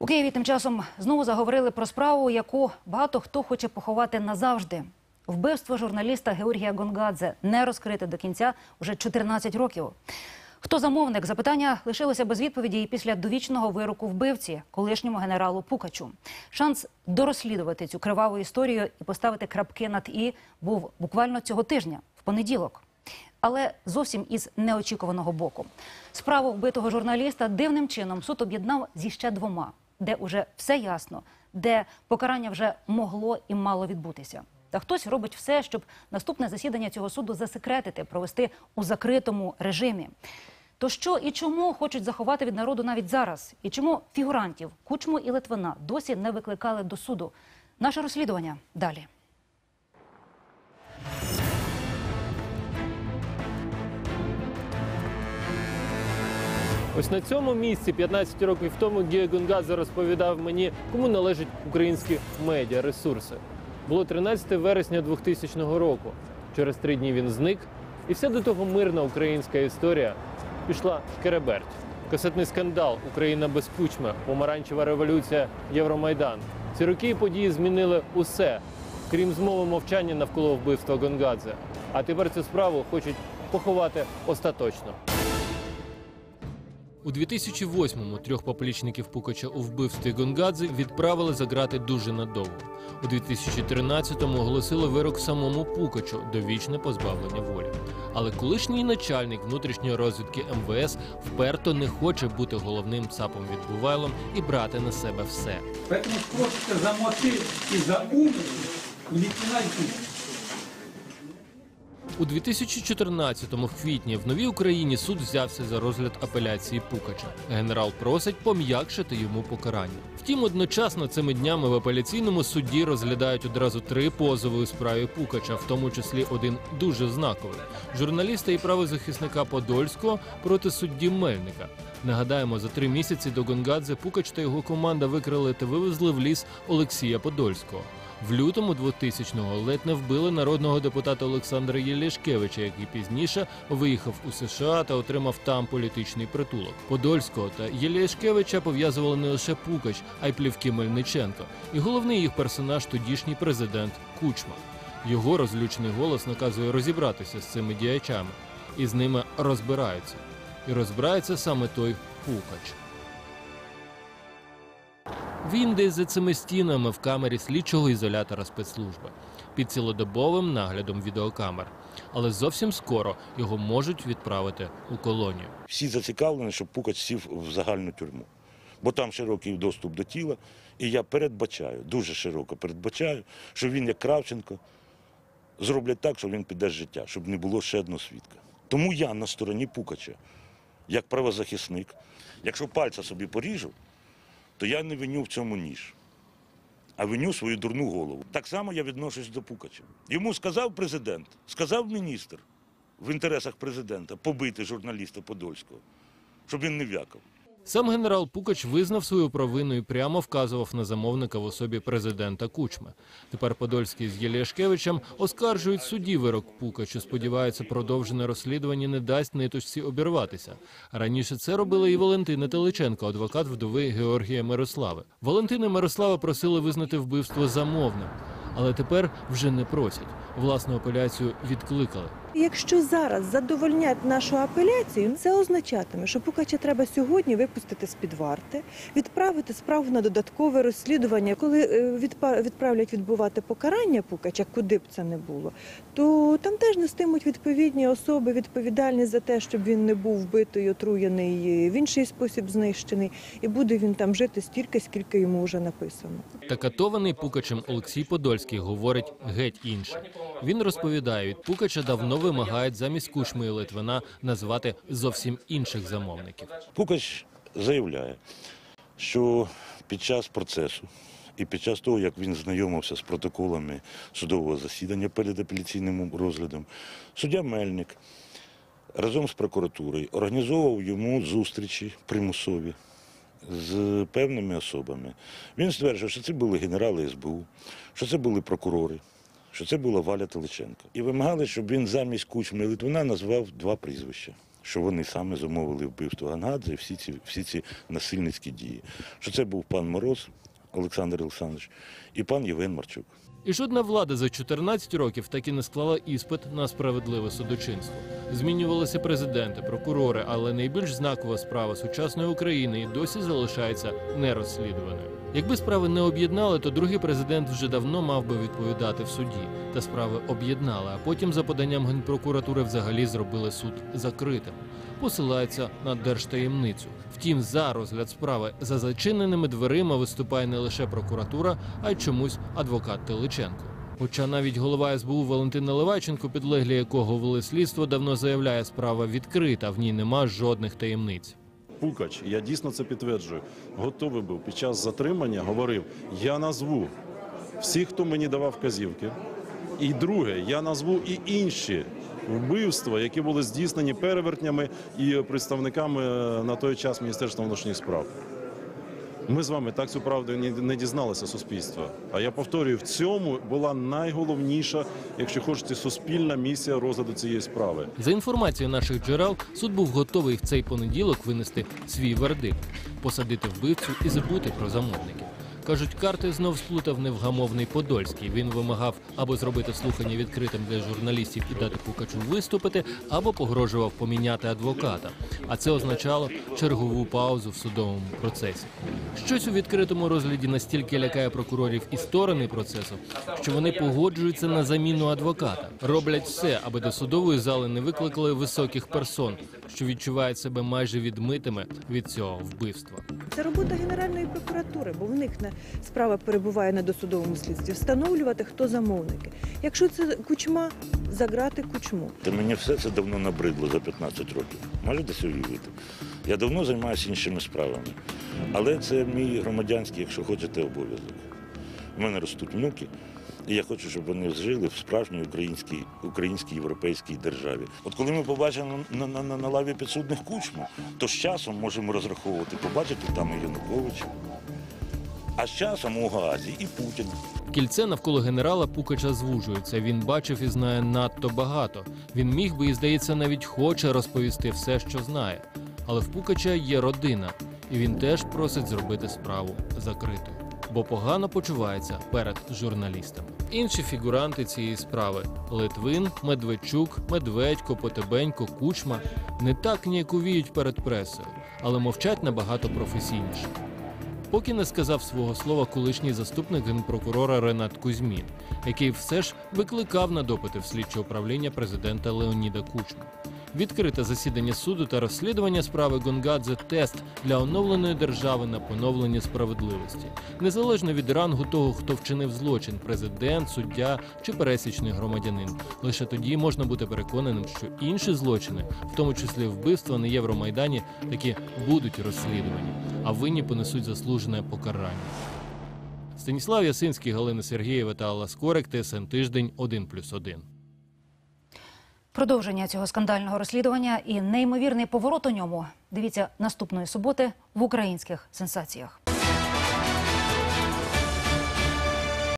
У Києві тим часом знову заговорили про справу, яку багато хто хоче поховати назавжди. Вбивство журналіста Георгія Гонгадзе не розкрите до кінця вже 14 років. Хто замовник? Запитання лишилося без відповіді і після довічного вироку вбивці, колишньому генералу Пукачу. Шанс дорозслідувати цю криваву історію і поставити крапки над і був буквально цього тижня, в понеділок. Але зовсім із неочікуваного боку. Справу вбитого журналіста дивним чином суд об'єднав зі ще двома, де уже все ясно, де покарання вже могло і мало відбутися. Та хтось робить все, щоб наступне засідання цього суду засекретити, провести у закритому режимі. То що і чому хочуть заховати від народу навіть зараз? І чому фігурантів Кучму і Литвина досі не викликали до суду? Наше розслідування далі. Ось на цьому місці 15 років тому Гія Гонгадзе розповідав мені, кому належать українські медіа ресурси. Було 13 вересня 2000 року. Через три дні він зник, і вся до того мирна українська історія пішла шкереберть. Касетний скандал, Україна без кучми, помаранчева революція, Євромайдан. Ці роки і події змінили усе, крім змови мовчання навколо вбивства Гонгадзе. А тепер цю справу хочуть поховати остаточно. У 2008-му трьох поплічників Пукача у вбивстві Гонгадзе відправили за грати дуже надовго. У 2013-му оголосили вирок самому Пукачу довічне позбавлення волі. Але колишній начальник внутрішньої розвідки МВС вперто не хоче бути головним цапом відбувайлом і брати на себе все. Поэтому спросите за мотив и за ум лейтенант Кучма. У 2014-му в квітні в новій Україні суд взявся за розгляд апеляції Пукача. Генерал просить пом'якшити йому покарання. Втім, одночасно цими днями в апеляційному суді розглядають одразу три позови у справі Пукача, в тому числі один дуже знаковий журналіста і правозахисника Подольського проти судді Мельника. Нагадаємо, за три місяці до Гонгадзе Пукач та його команда викрили та вивезли в ліс Олексія Подольського. В лютому 2000-го ледь не вбили народного депутата Олександра Єлішкевича, який пізніше виїхав у США та отримав там політичний притулок. Подольського та Єлішкевича пов'язували не лише Пукач, а й плівки Мельниченко. І головний їх персонаж тодішній президент Кучма. Його розлючений голос наказує розібратися з цими діячами, і з ними розбираються. І розбирається саме той Пукач. Він десь за цими стінами в камері слідчого ізолятора спецслужби під цілодобовим наглядом відеокамер. Але зовсім скоро його можуть відправити у колонію. Всі зацікавлені, щоб Пукач сів в загальну тюрму. Бо там широкий доступ до тіла. І я передбачаю, дуже широко передбачаю, що він, як Кравченко, зроблять так, що він піде з життя, щоб не було ще одного свідка. Тому я на стороні Пукача, як правозахисник. Якщо пальця собі поріжу, то я не виню в цьому ніж, а виню свою дурну голову. Так само я відношусь до Пукача. Йому сказав президент, сказав міністр в інтересах президента побити журналіста Подольського, щоб він не в'якав. Сам генерал Пукач визнав свою провину і прямо вказував на замовника в особі президента Кучми. Тепер Подольський з Єлєшкевичем оскаржують суді вирок Пукачу. Сподіваються, продовжене розслідування не дасть ниточці обірватися. Раніше це робила і Валентина Теличенко, адвокат вдови Георгія Мирослави. Валентина Мирослава просили визнати вбивство замовним, але тепер вже не просять. Власну апеляцію відкликали. Якщо зараз задовольнять нашу апеляцію, це означатиме, що Пукача треба сьогодні випустити з під варти, відправити справу на додаткове розслідування. Коли е, відправлять відбувати покарання Пукача, куди б це не було, то там теж нестимуть відповідні особи відповідальні за те, щоб він не був вбитий, отруєний, е, в інший спосіб знищений, і буде він там жити стільки, скільки йому вже написано. Та катований Пукачем Олексій Подольський говорить геть інше. Він розповідає, від Пукача давно вимагають замість Кучми і Литвина назвати зовсім інших замовників. Пукач заявляє, що під час процесу і під час того, як він знайомився з протоколами судового засідання перед апеляційним розглядом, суддя Мельник разом з прокуратурою організовував йому зустрічі примусові з певними особами. Він стверджував, що це були генерали СБУ, що це були прокурори, що це була Валя Теличенко. І вимагали, щоб він замість Кучми Литвина назвав два прізвища. що вони саме замовили вбивство Гангадзе і всі ці, всі ці насильницькі дії. Що це був пан Мороз Олександр Олександрович і пан Євген Марчук. І жодна влада за 14 років так і не склала іспит на справедливе судочинство. Змінювалися президенти, прокурори, але найбільш знакова справа сучасної України і досі залишається нерозслідуваною. Якби справи не об'єднали, то другий президент вже давно мав би відповідати в суді. Та справи об'єднали, а потім за поданням генпрокуратури взагалі зробили суд закритим. Посилається на держтаємницю. Втім, за розгляд справи за зачиненими дверима виступає не лише прокуратура, а й чомусь адвокат Теличенко. Хоча навіть голова СБУ Валентин Наливайченко, підлеглі якого вели слідство, давно заявляє, справа відкрита, в ній нема жодних таємниць. Пукач, я дійсно це підтверджую, готовий був під час затримання, говорив: я назву всіх, хто мені давав вказівки. І друге, я назву і інші вбивства, які були здійснені перевертнями і представниками е, на той час Міністерства внутрішніх справ. Ми з вами так цю правду не дізналися суспільства. А я повторюю, в цьому була найголовніша, якщо хочете, суспільна місія розгляду цієї справи. За інформацією наших джерел, суд був готовий в цей понеділок винести свій вердикт, посадити вбивцю і забути про замовників. Кажуть, карти знов сплутав невгамовний Подольський. Він вимагав або зробити слухання відкритим для журналістів і дати Пукачу виступити, або погрожував поміняти адвоката. А це означало чергову паузу в судовому процесі. Щось у відкритому розгляді настільки лякає прокурорів і сторони процесу, що вони погоджуються на заміну адвоката, роблять все, аби до судової зали не викликали високих персон, що відчувають себе майже відмитими від цього вбивства. Це робота Генеральної прокуратури, бо в них справа перебуває на досудовому слідстві. Встановлювати, хто замовники. Якщо це кучма, заграти кучму. Та мені все це давно набридло за 15 років. Можете собі уявити? Я давно займаюся іншими справами. Але це мій громадянський, якщо хочете, обов'язок. У мене ростуть внуки, я хочу, щоб вони жили в справжній українській, українській європейській державі. От коли ми побачимо на, на, на, на лаві підсудних кучму, то з часом можемо розраховувати, побачити там і Януковича. А з часом у Гаазі і Путіна. Кільце навколо генерала Пукача звужується. Він бачив і знає надто багато. Він міг би і здається, навіть хоче розповісти все, що знає. Але в Пукача є родина, і він теж просить зробити справу закритою, бо погано почувається перед журналістами. Інші фігуранти цієї справи Литвин, Медведчук, Медведько, Потебенько, Кучма не так ніяковіють перед пресою, але мовчать набагато професійніше. Поки не сказав свого слова колишній заступник генпрокурора Ренат Кузьмін, який все ж викликав на допити в слідче управління президента Леоніда Кучму. Відкрите засідання суду та розслідування справи Гонгадзе тест для оновленої держави на поновлення справедливості, незалежно від рангу того, хто вчинив злочин президент, суддя чи пересічний громадянин. Лише тоді можна бути переконаним, що інші злочини, в тому числі вбивства на Євромайдані, таки будуть розслідувані, а винні понесуть заслужене покарання. Станіслав Ясинський, Галина Сергієва та Алла Скорик, ТСН Тиждень 1+,1. Продовження цього скандального розслідування і неймовірний поворот у ньому. Дивіться наступної суботи в українських сенсаціях.